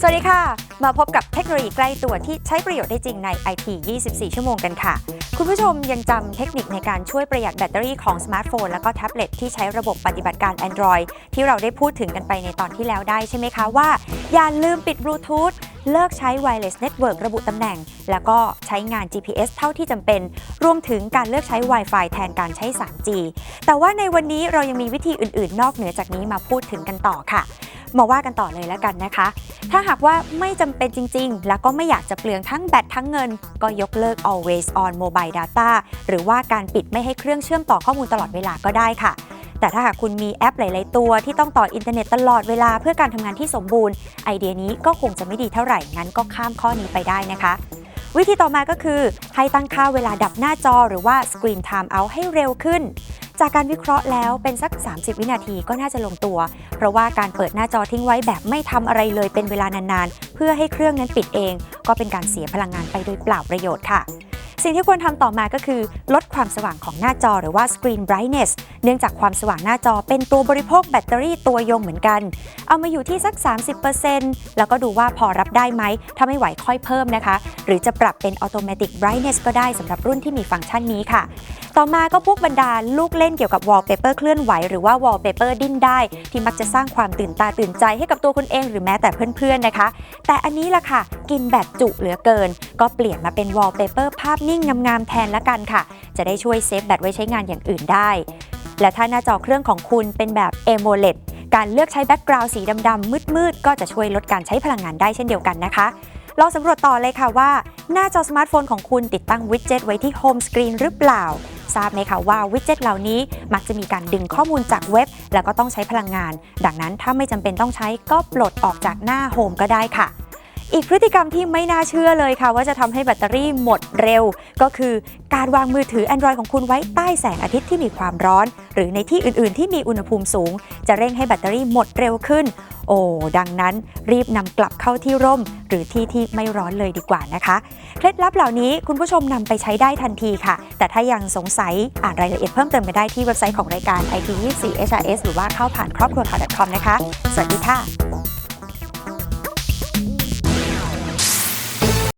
สวัสดีค่ะ มาพบกับเทคโนโลยีใกล้ตัวที่ใช้ประโยชน์ได้จริงใน IT 24 ชั่วโมงกันค่ะ คุณผู้ชมยังจำเทคนิคในการช่วยประหยัดแบตเตอรี่ของสมาร์ทโฟน แล้วก็แท็บเล็ตที่ใช้ระบบปฏิบัติการ Android ที่เราได้พูดถึงกันไปในตอนที่แล้วได้ใช่ไหมคะว่า อย่าลืมปิดบลูทูธเลิกใช้ Wireless Network ระบุตำแหน่ง แล้วก็ใช้งาน GPS เท่าที่จำเป็น รวมถึงการเลือกใช้ Wi-Fi แทนการใช้ 3G แต่ว่าในวันนี้เรายังมีวิธีอื่น ๆ นอกเหนือจากนี้มาพูดถึงกันต่อค่ะ มาว่ากันต่อเลยแล้วกันนะคะ ถ้าหากว่าไม่จำเป็นจริง ๆ แล้วก็ไม่อยากจะเปลืองทั้งแบตทั้งเงิน ก็ยกเลิก always on mobile data หรือว่าการปิดไม่ให้เครื่องเชื่อมต่อข้อมูลตลอดเวลาก็ได้ค่ะแต่ถ้าหากคุณมีแอปหลาย ๆ ตัวที่ต้องต่ออินเทอร์เน็ตตลอดเวลาเพื่อการทำงานที่สมบูรณ์ ไอเดียนี้ก็คงจะไม่ดีเท่าไหร่ งั้นก็ข้ามข้อนี้ไปได้นะคะ วิธีต่อมาก็คือ ให้ตั้งค่าเวลาดับหน้าจอหรือว่า screen time out ให้เร็วขึ้น จากการวิเคราะห์แล้วเป็นสัก 30 วินาทีก็น่าจะลงตัว เพราะว่าการเปิดหน้าจอทิ้งไว้แบบไม่ทำอะไรเลยเป็นเวลานานๆ เพื่อให้เครื่องนั้นปิดเอง ก็เป็นการเสียพลังงานไปโดยเปล่าประโยชน์ค่ะสิ่งที่ควรทำต่อมาก็คือ ลดความสว่างของหน้าจอหรือว่า screen brightness เนื่องจากความสว่างหน้าจอเป็นตัวบริโภคแบตเตอรี่ตัวยงเหมือนกัน เอามาอยู่ที่สัก 30%แล้วก็ดูว่าพอรับได้ไหม ถ้าไม่ไหวค่อยเพิ่มนะคะ หรือจะปรับเป็น automatic brightness ก็ได้สำหรับรุ่นที่มีฟังก์ชันนี้ค่ะ ต่อมาก็พวกบรรดาลูกเล่นเกี่ยวกับ wallpaper เคลื่อนไหวหรือว่า wallpaper ดิ้นได้ ที่มักจะสร้างความตื่นตาตื่นใจให้กับตัวคุณเองหรือแม้แต่เพื่อนๆนะคะ แต่อันนี้ล่ะค่ะ กินแบตจุเหลือเกิน ก็เปลี่ยนมาเป็น wallpaper ภาพนิ่งงามๆแทนละกันค่ะ จะได้ช่วยเซฟแบตไว้ใช้งานอย่างอื่นได้ และถ้าหน้าจอเครื่องของคุณเป็นแบบ AMOLED การเลือกใช้แบ็กกราวด์สีดำๆมืดๆ ก็จะช่วยลดการใช้พลังงานได้เช่นเดียวกันนะคะ ลองสำรวจต่อเลยค่ะว่า หน้าจอสมาร์ทโฟนของคุณติดตั้งวิดเจ็ตไว้ที่โฮมสกรีนหรือเปล่า ทราบไหมคะว่าวิดเจ็ตเหล่านี้มักจะมีการดึงข้อมูลจากเว็บ แล้วก็ต้องใช้พลังงาน ดังนั้นถ้าไม่จำเป็นต้องใช้ก็ปลดออกจากหน้าโฮมก็ได้ค่ะ อีกพฤติกรรมที่ไม่น่าเชื่อเลยค่ะ ว่าจะทำให้แบตเตอรี่หมดเร็ว ก็คือการวางมือถือ Android ของคุณไว้ใต้แสงอาทิตย์ที่มีความร้อน หรือในที่อื่นๆ ที่มีอุณหภูมิสูง จะเร่งให้แบตเตอรี่หมดเร็วขึ้น โอ้ดังนั้นรีบนำกลับเข้าที่ร่ม หรือที่ที่ไม่ร้อนเลยดีกว่านะคะ เคล็ดลับเหล่านี้คุณผู้ชมนำไปใช้ได้ทันทีค่ะ แต่ถ้ายังสงสัยอ่านรายละเอียดเพิ่มเติมกันได้ที่เว็บไซต์ของรายการ IT24 HRS หรือว่าเข้าผ่านครอบครัวข่าว .com นะคะ สวัสดีค่ะ